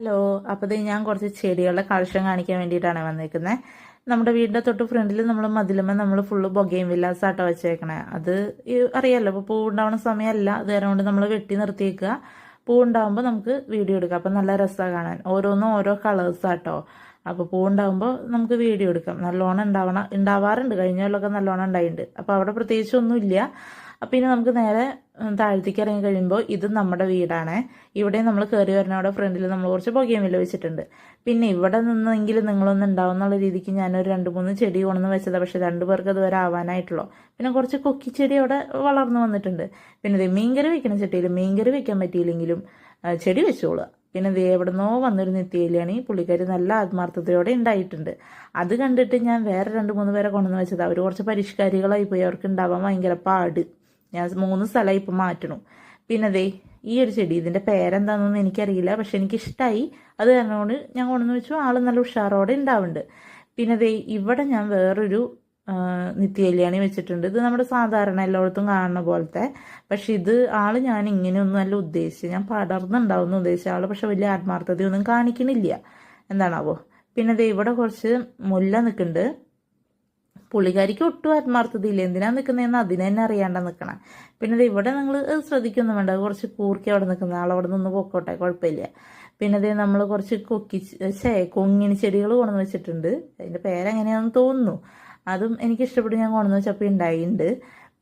Hello അപ്പോൾ ഞാൻ കുറച്ച് ചെടികളുടെ കളക്ഷൻ കാണിക്കാൻ വേണ്ടിയിട്ടാണ് വന്നിരിക്കുന്നത് നമ്മുടെ വീടിന്റെ തൊട്ട് ഫ്രണ്ടിൽ നമ്മൾ മതിലുമ്പോൾ നമ്മൾ ഫുള്ള് പുകയും വില്ലാസാട്ടോ വെച്ചേക്കണേ. അത് അറിയാമല്ലോ അറിയാലോ ഇപ്പോൾ പൂ ഉണ്ടാവുന്ന സമയമല്ല അത് കാരണം കൊണ്ട് നമ്മൾ വെട്ടി നിർത്തിയേക്കുക പൂ ഉണ്ടാകുമ്പോൾ നമുക്ക് വീഡിയോ എടുക്കാം. അപ്പം നല്ല രസമാണ് കാണാൻ. ഓരോന്നും ഓരോ കളേഴ്സാട്ടോ. അപ്പോൾ പൂ ഉണ്ടാകുമ്പോൾ നമുക്ക് വീഡിയോ എടുക്കാം. നല്ലോണം ഉണ്ടാവണം ഉണ്ടാവാറുണ്ട്. കഴിഞ്ഞ കൊല്ലമൊക്കെ നല്ലോണം ഉണ്ടായിട്ടുണ്ട് അപ്പോൾ അവിടെ പ്രത്യേകിച്ചൊന്നുമില്ല അപ്പം ഇനി നമുക്ക് നേരെ താഴ്ത്തിക്ക് ഇറങ്ങി കഴിയുമ്പോൾ ഇത് നമ്മുടെ വീടാണ്. ഇവിടെ നമ്മൾ കയറി വരുന്നവിടെ ഫ്രണ്ടിൽ നമ്മൾ കുറച്ച് പുകയുമില്ല വെച്ചിട്ടുണ്ട്. പിന്നെ ഇവിടെ നിന്നെങ്കിലും നിങ്ങളൊന്നും ഉണ്ടാവും എന്നുള്ള രീതിക്ക് ഞാനൊരു രണ്ട് മൂന്ന് ചെടി കൊണ്ടുവന്ന് വെച്ചതാണ് പക്ഷേ രണ്ട് പേർക്ക് അതുവരെ ആവാനായിട്ടുള്ളൂ. പിന്നെ കുറച്ച് കൊക്കി ചെടി അവിടെ വളർന്നു വന്നിട്ടുണ്ട്. പിന്നെ ഇത് മീൻകറി വെക്കണ ചട്ടിയിൽ മീൻകറി വെക്കാൻ പറ്റിയില്ലെങ്കിലും ചെടി വെച്ചോളുക പിന്നെ ദേ എവിടുന്നോ വന്നൊരു നിത്യയിലാണ് ഈ പുള്ളിക്കാരി നല്ല ആത്മാർത്ഥതയോടെ ഉണ്ടായിട്ടുണ്ട്. അത് കണ്ടിട്ട് ഞാൻ വേറെ രണ്ട് മൂന്ന് പേരെ കൊണ്ടുവന്ന് വെച്ചത്. അവർ കുറച്ച് പരിഷ്കാരികളായി പോയി അവർക്ക് ഉണ്ടാവാൻ ഭയങ്കര പാട്. ഞാൻ മൂന്ന് സ്ഥലം ഇപ്പം മാറ്റണു. പിന്നെ ദേ ഈ ഒരു ചെടി ഇതിന്റെ പേരെന്താണെന്നൊന്നും എനിക്കറിയില്ല പക്ഷെ എനിക്കിഷ്ടമായി അത് കാരണമാണ് ഞാൻ കൊണ്ടുവന്ന് വെച്ചു. ആൾ നല്ല ഉഷാറോടെ ഉണ്ടാവുന്നുണ്ട് പിന്നെ ദേ ഇവിടെ ഞാൻ വേറൊരു നിത്യകല്യാണി വെച്ചിട്ടുണ്ട്. ഇത് നമ്മുടെ സാധാരണ എല്ലായിടത്തും കാണുന്ന പോലത്തെ. പക്ഷെ ഇത് ആൾ ഞാൻ ഇങ്ങനെയൊന്നും അല്ല ഉദ്ദേശിച്ചത് ഞാൻ പടർന്നുണ്ടാവുന്ന ഉദ്ദേശിച്ച ആൾ പക്ഷെ വലിയ ആത്മാർത്ഥതയൊന്നും കാണിക്കണില്ല. എന്താണാവോ? പിന്നെ ദേ ഇവിടെ കുറച്ച് മുല്ല നിൽക്കുന്നുണ്ട് പുള്ളിക്കാരിക്ക് ഒട്ടും ആത്മാർത്ഥതയില്ല. എന്തിനാ നിൽക്കുന്നതെന്ന് അതിനെ തന്നെ അറിയാണ്ട നിൽക്കണം പിന്നെ ഇവിടെ നിങ്ങൾ ശ്രദ്ധിക്കൊന്നും വേണ്ട. കുറച്ച് കൂർക്കി അവിടെ നിൽക്കുന്ന ആൾ അവിടെ നിന്ന് പൊക്കോട്ടെ കുഴപ്പമില്ല. പിന്നെ അതേ നമ്മൾ കുറച്ച് കൊക്കി ശേ കൊങ്ങിണി ചെടികൾ കൊണ്ടുവന്ന് വെച്ചിട്ടുണ്ട്. അതിന്റെ പേരെങ്ങനെയാണെന്ന് തോന്നുന്നു. അതും എനിക്ക് ഇഷ്ടപ്പെട്ട് ഞാൻ കൊണ്ടുവന്ന് വെച്ചപ്പോൾ ഉണ്ടായിട്ടുണ്ട്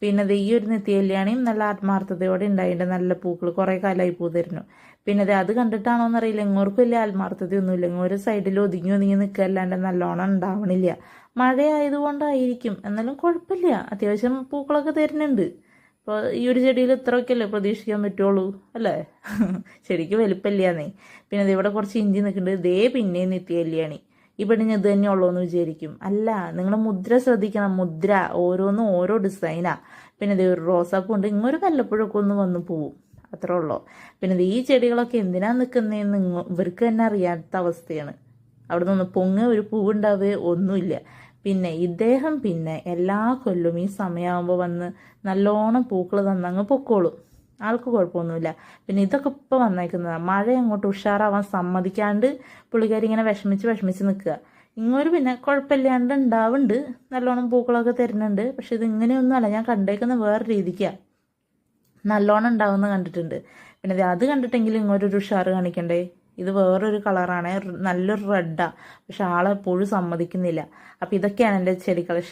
പിന്നെ ദേ ഈ ഒരു നിത്യകല്യാണിയും നല്ല ആത്മാർത്ഥതയോടെ ഉണ്ടായിട്ട് നല്ല പൂക്കൾ കുറേ കാലമായി പൂ തരുന്നു പിന്നെ ദേ അത് കണ്ടിട്ടാണോ എന്നറിയില്ല എങ്ങോർക്കും വലിയ ആത്മാർത്ഥതയൊന്നുമില്ല ഇങ്ങോരു സൈഡിൽ ഒതുങ്ങി ഒതുങ്ങി നിൽക്കല്ലാണ്ട് നല്ലോണം ഉണ്ടാവണില്ല മഴയായതുകൊണ്ടായിരിക്കും. എന്നാലും കുഴപ്പമില്ല അത്യാവശ്യം പൂക്കളൊക്കെ തരുന്നുണ്ട്. അപ്പോൾ ഈ ഒരു ചെടിയിൽ ഇത്രയൊക്കെയല്ലേ പ്രതീക്ഷിക്കാൻ പറ്റുള്ളൂ അല്ലേ? ചെടിക്ക് വലിപ്പമില്ലാന്നേ പിന്നെ ഇവിടെ കുറച്ച് ഇഞ്ചി നിൽക്കുന്നുണ്ട് ഇതേ പിന്നെയും നിത്യകല്യാണി ഈ ഞാൻ ഇത് തന്നെ ഉള്ളൂ എന്ന് വിചാരിക്കും. അല്ല നിങ്ങൾ മുദ്ര ശ്രദ്ധിക്കണം. മുദ്ര ഓരോന്നും ഓരോ ഡിസൈനാ. പിന്നെ ഇത് ഒരു റോസാപ്പൂ ഉണ്ട്. ഇങ്ങൊരു വല്ലപ്പോഴൊക്കെ ഒന്ന് വന്ന് പോവും. അത്രേ ഉള്ളൂ. പിന്നെ ഈ ചെടികളൊക്കെ എന്തിനാ നിൽക്കുന്നതെന്ന് ഇവർക്ക് തന്നെ അറിയാത്ത അവസ്ഥയാണ്. അവിടെ നിന്ന് പൊങ്ങ ഒരു പൂവുണ്ടാവുക ഒന്നുമില്ല. പിന്നെ ഇദ്ദേഹം പിന്നെ എല്ലാ കൊല്ലവും ഈ സമയമാകുമ്പോൾ വന്ന് നല്ലോണം പൂക്കൾ തന്നങ്ങ് പൊക്കോളും. ആൾക്ക് കുഴപ്പമൊന്നുമില്ല. പിന്നെ ഇതൊക്കെ ഇപ്പോൾ വന്നേക്കുന്നതാണ് മഴ അങ്ങോട്ട് ഉഷാറാവാൻ സമ്മതിക്കാണ്ട് പുള്ളിക്കാരി ഇങ്ങനെ വിഷമിച്ച് വിഷമിച്ച് നിൽക്കുക. ഇങ്ങോട്ട് പിന്നെ കുഴപ്പമില്ലാണ്ട് ഉണ്ടാവുന്നുണ്ട്. നല്ലോണം പൂക്കളൊക്കെ തരുന്നുണ്ട്. പക്ഷെ ഇത് ഇങ്ങനെയൊന്നുമല്ല ഞാൻ കണ്ടേക്കുന്ന വേറെ രീതിക്കാണ് നല്ലോണം ഉണ്ടാവുന്ന കണ്ടിട്ടുണ്ട്. പിന്നെ അത് കണ്ടിട്ടെങ്കിലും ഇങ്ങോട്ടൊരു ഉഷാറ് കാണിക്കണ്ടേ? ഇത് വേറൊരു കളറാണ്. നല്ലൊരു റെഡാണ് പക്ഷെ ആളെപ്പോഴും സമ്മതിക്കുന്നില്ല. അപ്പം ഇതൊക്കെയാണ് എന്റെ ചെടി കളക്ഷൻ